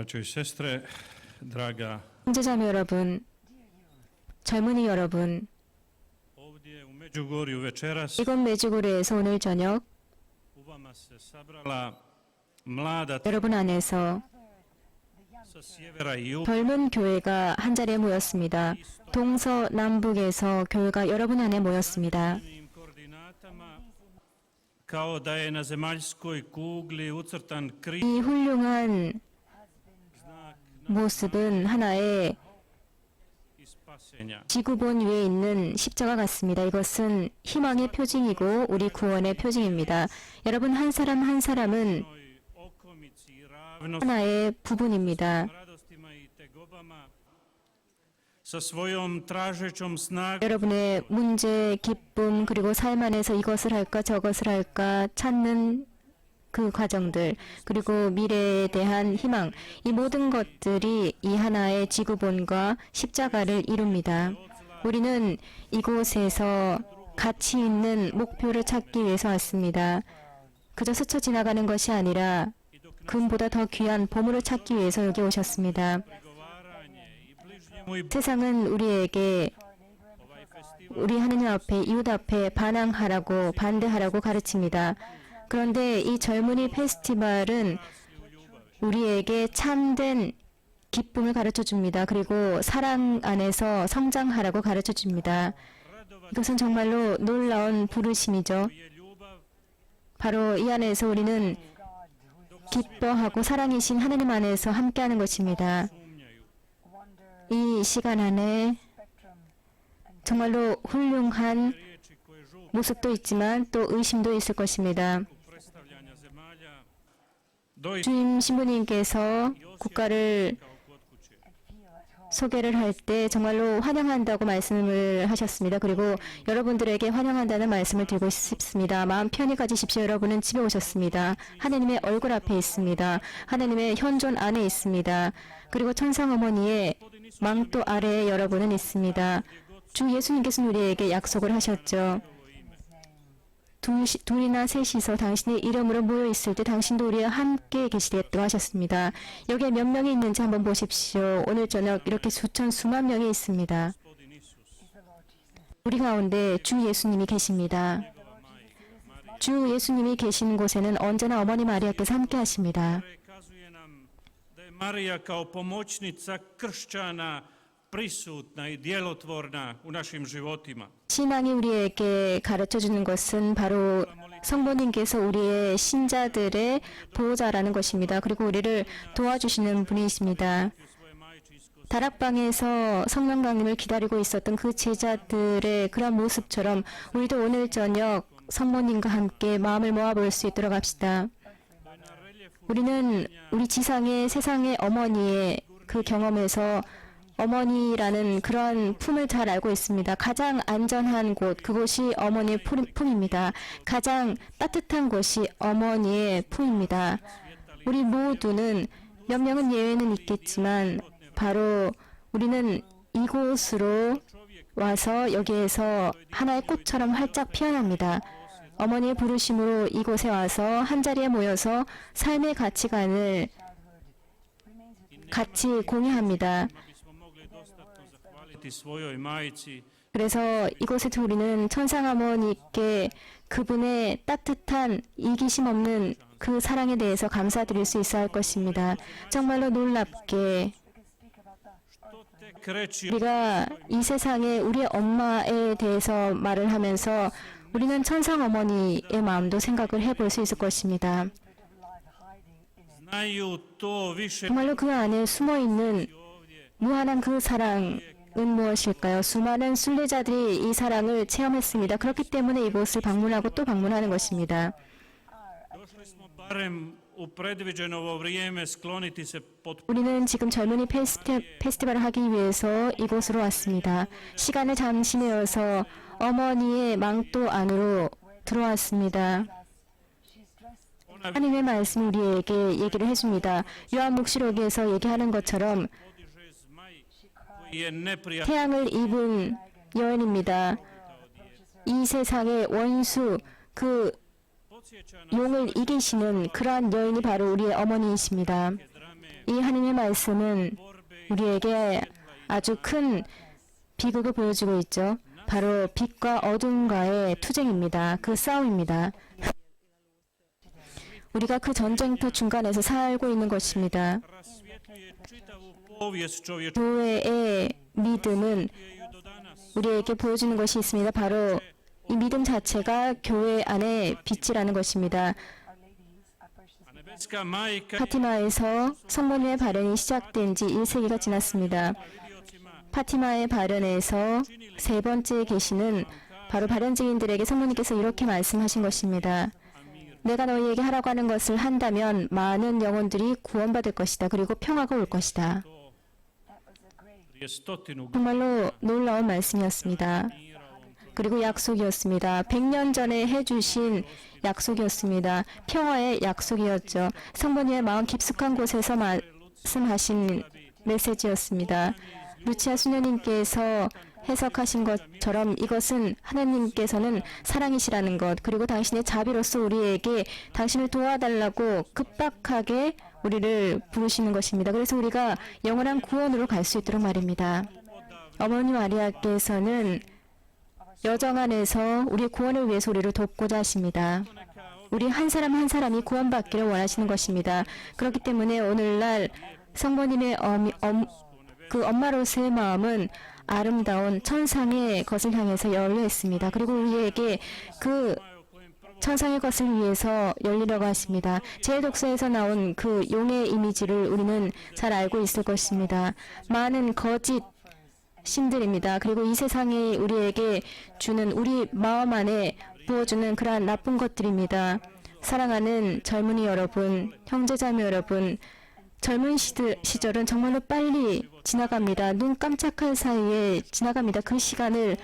Braćo i sestre, draga, 형제자매 여러분, 젊은이 여러분, ovdje u Međugorju večeras 이곳 메주고르에서 오늘 저녁 u vama se sabrala mlada 여러분 안에서 sa sjevera i juga 젊은 교회가 한 자리에 모였습니다. 동서 남북에서 교회가 여러분 안에 모였습니다. im koordinatama kao da je na zemaljskoj kugli ucrtan križ 이 훌륭한 모습은 하나의. 지구본 위에 있는 십자가 같습니다. 이것은 희망의 표징이고 우리 구원의 표징입니다. 여러분 한 사람 한 사람은 하나의 부분입니다. 여러분의 문제, 기쁨, 그리고 삶 안에서 이것을 할까 저것을 할까 찾는 그 과정들, 그리고 미래에 대한 희망, 이 모든 것들이 이 하나의 지구본과 십자가를 이룹니다. 우리는 이곳에서 가치 있는 목표를 찾기 위해서 왔습니다. 그저 스쳐 지나가는 것이 아니라 금보다 더 귀한 보물을 찾기 위해서 여기 오셨습니다. 세상은 우리에게 우리 하느님 앞에 이웃 앞에 반항하라고 반대하라고 가르칩니다. 그런데 이 젊은이 페스티벌은 우리에게 참된 기쁨을 가르쳐 줍니다. 그리고 사랑 안에서 성장하라고 가르쳐 줍니다. 이것은 정말로 놀라운 부르심이죠. 바로 이 안에서 우리는 기뻐하고 사랑이신 하나님 안에서 함께하는 것입니다. 이 시간 안에 정말로 훌륭한 모습도 있지만 또 의심도 있을 것입니다. 주임 신부님께서 국가를. 소개를 할 때 정말로 환영한다고 말씀을 하셨습니다. 그리고 여러분들에게 환영한다는 말씀을 드리고 싶습니다. 마음 편히 가지십시오. 여러분은 집에 오셨습니다. 하나님의 얼굴 앞에 있습니다. 하나님의 현존 안에 있습니다. 그리고 천상 어머니의 망토 아래에 여러분은 있습니다. 주 예수님께서는 우리에게 약속을 하셨죠. 둘, 둘이나 셋이서 당신의 이름으로 모여 있을 때 당신도 우리와 함께 계시겠다고 하셨습니다. 여기에 몇 명이 있는지 한번 보십시오. 오늘 저녁 이렇게 수천 수만 명이 있습니다. 우리 가운데 주 예수님이 계십니다. 주 예수님이 계시는 곳에는 언제나 어머니 마리아께서 함께 하십니다. Prisutna i djelotvorna u našim životima. 신앙이 우리에게 가르쳐 주는 것은 바로 성모님께서 우리의 신자들의 보호자라는 것입니다. 그리고 우리를 도와주시는 분이십니다. 다락방에서 성령 강림을 기다리고 있었던 그 제자들의 그런 모습처럼 우리도 오늘 저녁 성모님과 함께 마음을 모아볼 수 있도록 합시다. 우리는 우리 지상의 세상의 어머니의 그 경험에서 어머니라는 그런 품을 잘 알고 있습니다. 가장 안전한 곳, 그곳이 어머니의 품- 품입니다. 가장 따뜻한 곳이 어머니의 품입니다. 우리 모두는 몇 명은 예외는 있겠지만 바로 우리는 이곳으로 와서 여기에서 하나의 꽃처럼 활짝 피어납니다. 어머니의 부르심으로 이곳에 와서 한 자리에 모여서 삶의 가치관을 같이 공유합니다. 그래서 이곳에서 우리는 천상 어머니께 그분의 따뜻한 이기심 없는 그 사랑에 대해서 감사드릴 수 있어야 할 것입니다. 정말로 놀랍게 우리가 이 세상에 우리 엄마에 대해서 말을 하면서 우리는 천상 어머니의 마음도 생각을 해볼 수 있을 것입니다. 정말로 그 안에 숨어 있는 무한한 그 사랑 은 무엇일까요? 수많은 순례자들이 이 사랑을 체험했습니다. 그렇기 때문에 이곳을 방문하고 또 방문하는 것입니다. 우리는 지금 젊은이 페스티, 페스티벌을 하기 위해서 이곳으로 왔습니다. 시간을 잠시 내어서 어머니의 망토 안으로 들어왔습니다. 하나님의 말씀 우리에게 얘기를 해줍니다. 요한묵시록에서 얘기하는 것처럼 태양을 입은 여인입니다. 이 세상의 원수, 그 용을 이기시는 그러한 여인이 바로 우리의 어머니이십니다. 이 하나님의 말씀은 우리에게 아주 큰 비극을 보여주고 있죠. 바로 빛과 어둠과의 투쟁입니다. 그 싸움입니다. 우리가 그 전쟁터 중간에서 살고 있는 것입니다. 교회의 믿음은. 우리에게 보여주는 것이 있습니다. 바로 이 믿음 자체가 교회 안에 빛이라는 것입니다. 파티마에서 성모님의 발현이 시작된 지 1세기가 지났습니다. 파티마의 발현에서 세 번째 계시는 바로 발현 증인들에게 성모님께서 이렇게 말씀하신 것입니다. 내가 너희에게 하라고 하는 것을 한다면 많은 영혼들이 구원받을 것이다. 그리고 평화가 올 것이다. 정말로 놀라운 말씀이었습니다. 그리고 약속이었습니다. 100년 전에 해주신 약속이었습니다. 평화의 약속이었죠. 성모님의 마음 깊숙한 곳에서 말씀하신 메시지였습니다. 루치아 수녀님께서 해석하신 것처럼 이것은 하나님께서는 사랑이시라는 것 그리고 당신의 자비로서 우리에게 당신을 도와달라고 급박하게 우리를 부르시는 것입니다. 그래서 우리가 영원한 구원으로 갈 수 있도록 말입니다. 어머니 마리아께서는 여정 안에서 우리의 구원을 위해서 우리를 돕고자 하십니다. 우리 한 사람 한 사람이 구원받기를 원하시는 것입니다. 그렇기 때문에 오늘날 성모님의 어미, 엄, 그 엄마로서의 마음은 아름다운 천상의 것을 향해서 열려 있습니다. 그리고 우리에게 그 천상의 것을 위해서 열리려고 하십니다. 제 독서에서 나온 그 용의 이미지를 우리는 잘 알고 있을 것입니다. 많은 거짓 신들입니다. 그리고 이 세상이 우리에게 주는 우리 마음 안에 부어주는 그러한 나쁜 것들입니다. 사랑하는 젊은이 여러분, 형제자매 여러분, 젊은 시절은 정말로 빨리 지나갑니다. 눈 깜짝할 사이에 지나갑니다. 그 시간을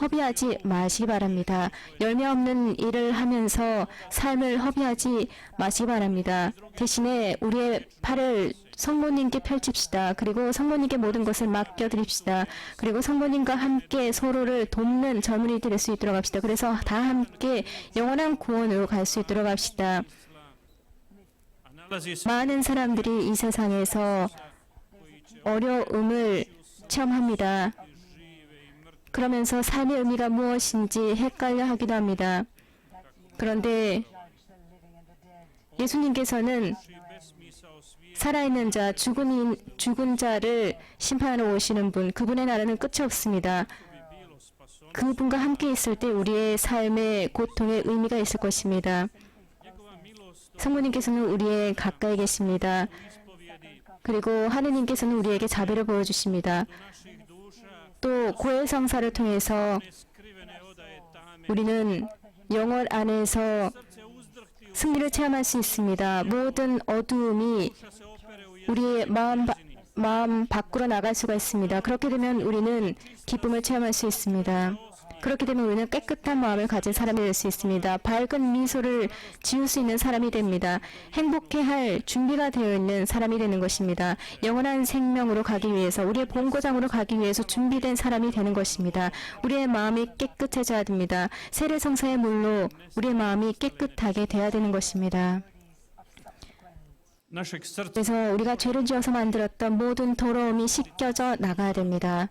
허비하지 마시기 바랍니다. 열매 없는 일을 하면서 삶을 허비하지 마시기 바랍니다. 대신에 우리의 팔을 성모님께 펼칩시다. 그리고 성모님께 모든 것을 맡겨드립시다. 그리고 성모님과 함께 서로를 돕는 젊은이들이 될 수 있도록 합시다. 그래서 다 함께 영원한 구원으로 갈 수 있도록 합시다. 많은 사람들이 이 세상에서 어려움을 체험합니다. 그러면서 삶의 의미가 무엇인지 헷갈려 하기도 합니다. 그런데 예수님께서는 살아있는 자, 죽은, 인- 죽은 자를 심판하러 오시는 분, 그분의 나라는 끝이 없습니다. 그분과 함께 있을 때 우리의 삶의 고통에 의미가 있을 것입니다. 성모님께서는 우리의 가까이 계십니다. 그리고 하느님께서는 우리에게 자비를 보여주십니다. 또 고해성사를 통해서 우리는 영원 안에서 승리를 체험할 수 있습니다. 모든 어두움이 우리의 마음, 바- 마음 밖으로 나갈 수가 있습니다. 그렇게 되면 우리는 기쁨을 체험할 수 있습니다. 그렇게 되면 우리는 깨끗한 마음을 가진 사람이 될 수 있습니다. 밝은 미소를 지을 수 있는 사람이 됩니다. 행복해 할 준비가 되어 있는 사람이 되는 것입니다. 영원한 생명으로 가기 위해서 우리의 본고장으로 가기 위해서 준비된 사람이 되는 것입니다. 우리의 마음이 깨끗해져야 됩니다. 세례성사의 물로 우리의 마음이 깨끗하게 되어야 되는 것입니다. 그래서 우리가 죄를 지어서 만들었던 모든 더러움이 씻겨져 나가야 됩니다.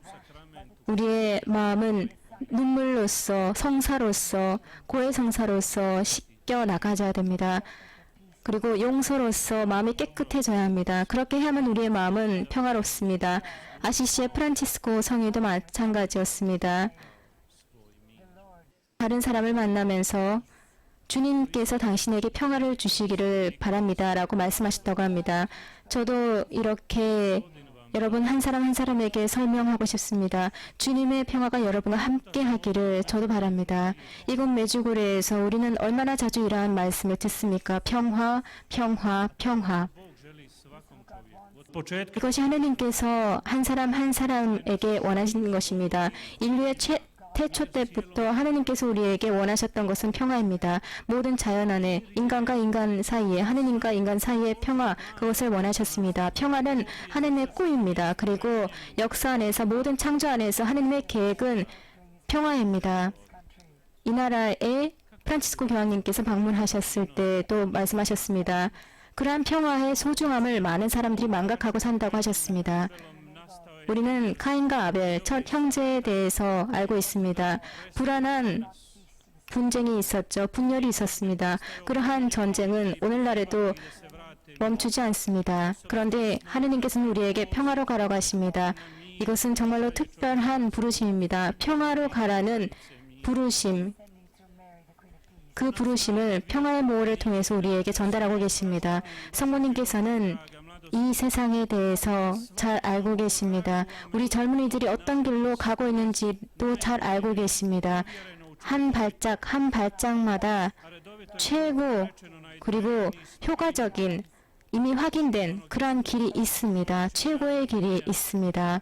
우리의 마음은 눈물로서 성사로서 고해 성사로서 씻겨 나가져야 됩니다. 그리고 용서로서 마음이 깨끗해져야 합니다. 그렇게 하면 우리의 마음은 평화롭습니다. 아시시의 프란치스코 성의도 마찬가지였습니다. 다른 사람을 만나면서 주님께서 당신에게 평화를 주시기를 바랍니다. 라고 말씀하셨다고 합니다. 저도 이렇게 여러분 한 사람 한 사람에게 설명하고 싶습니다. 주님의 평화가 여러분과 함께 하기를 저도 바랍니다. 이곳 메주고레에서 우리는 얼마나 자주 이러한 말씀을 듣습니까? 평화, 평화, 평화. 이것이 하느님께서 한 사람 한 사람에게 원하시는 것입니다. 인류의 최, 태초 때부터 하느님께서 우리에게 원하셨던 것은 평화입니다. 모든 자연 안에 인간과 인간 사이에 하느님과 인간 사이의 평화 그것을 원하셨습니다. 평화는 하느님의 꿈입니다. 그리고 역사 안에서 모든 창조 안에서 하느님의 계획은 평화입니다. 이 나라에 프란치스코 교황님께서 방문하셨을 때또 말씀하셨습니다. 그러한 평화의 소중함을 많은 사람들이 망각하고 산다고 하셨습니다. 우리는 카인과 아벨 첫 형제에 대해서 알고 있습니다. 불안한 분쟁이 있었죠. 분열이 있었습니다. 그러한 전쟁은 오늘날에도 멈추지 않습니다. 그런데 하느님께서는 우리에게 평화로 가라고 하십니다. 이것은 정말로 특별한 부르심입니다. 평화로 가라는 부르심, 그 부르심을 평화의 모호를 통해서 우리에게 전달하고 계십니다. 성모님께서는 이 세상에 대해서 잘 알고 계십니다. 우리 젊은이들이 어떤 길로 가고 있는지도 잘 알고 계십니다. 한 발짝 한 발짝마다 최고 그리고 효과적인 이미 확인된 그러한 길이 있습니다. 최고의 길이 있습니다.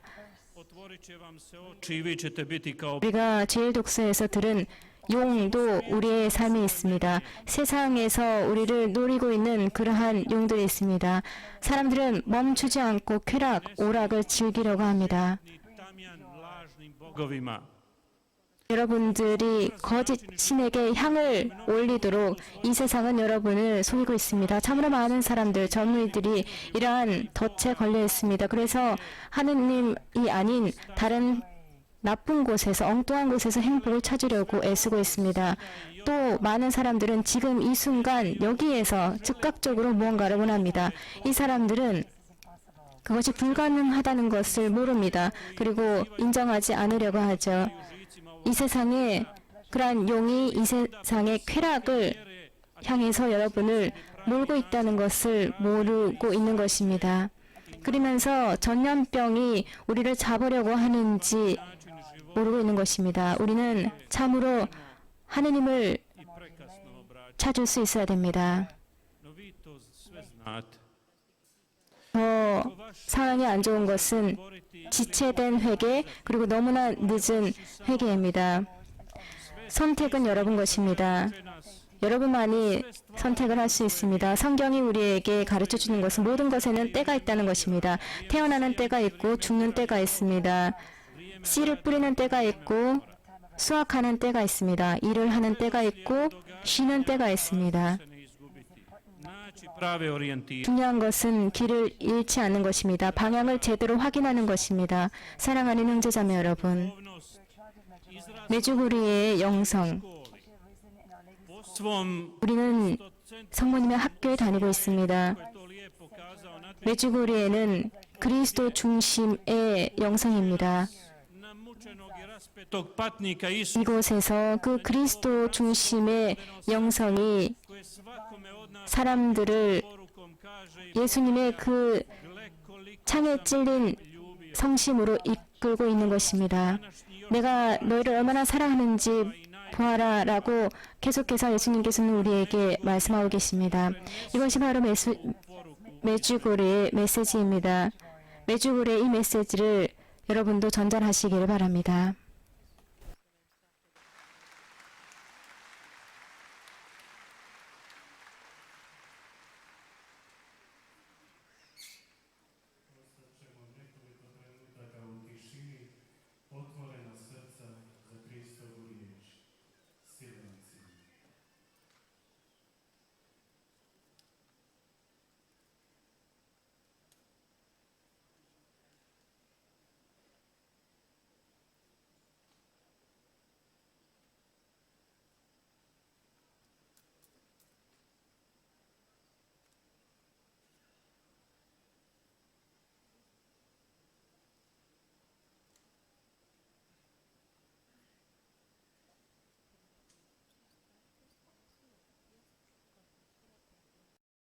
우리가 제일 독서에서 들은 용도 우리의 삶에 있습니다. 세상에서 우리를 노리고 있는 그러한 용들이 있습니다. 사람들은 멈추지 않고 쾌락, 오락을 즐기려고 합니다. 여러분들이 거짓 신에게 향을 올리도록 이 세상은 여러분을 속이고 있습니다. 참으로 많은 사람들, 젊은이들이 이러한 덫에 걸려 있습니다. 그래서 하느님이 아닌 다른 나쁜 곳에서 엉뚱한 곳에서 행복을 찾으려고 애쓰고 있습니다. 또 많은 사람들은 지금 이 순간 여기에서 즉각적으로 무언가를 원합니다. 이 사람들은 그것이 불가능하다는 것을 모릅니다. 그리고 인정하지 않으려고 하죠. 이 세상에 그러한 용이 이 세상의 쾌락을 향해서 여러분을 몰고 있다는 것을 모르고 있는 것입니다. 그러면서 전염병이 우리를 잡으려고 하는지 모르고 있는 것입니다. 우리는 참으로 하느님을. 찾을 수 있어야 됩니다. 더 상황이 안 좋은 것은 지체된 회개 그리고 너무나 늦은 회개입니다. 선택은 여러분 것입니다. 여러분만이 선택을 할 수 있습니다. 성경이 우리에게 가르쳐 주는 것은 모든 것에는 때가 있다는 것입니다. 태어나는 때가 있고 죽는 때가 있습니다. 씨를 뿌리는 때가 있고 수확하는 때가 있습니다. 일을 하는 때가 있고 쉬는 때가 있습니다. 중요한 것은 길을 잃지 않는 것입니다. 방향을 제대로 확인하는 것입니다. 사랑하는 형제자매 여러분, 메주구리의 영성, 우리는 성모님의 학교에 다니고 있습니다. 메주구리에는 그리스도 중심의 영성입니다. 이곳에서 그 그리스도 중심의 영성이 사람들을 예수님의 그 창에 찔린. 성심으로 이끌고 있는 것입니다. 내가 너희를 얼마나 사랑하는지 보아라 라고 계속해서 예수님께서는 우리에게 말씀하고 계십니다. 이것이 바로 메수, 메주고리의 메시지입니다. 메주고리의 이 메시지를 여러분도 전달하시기를 바랍니다.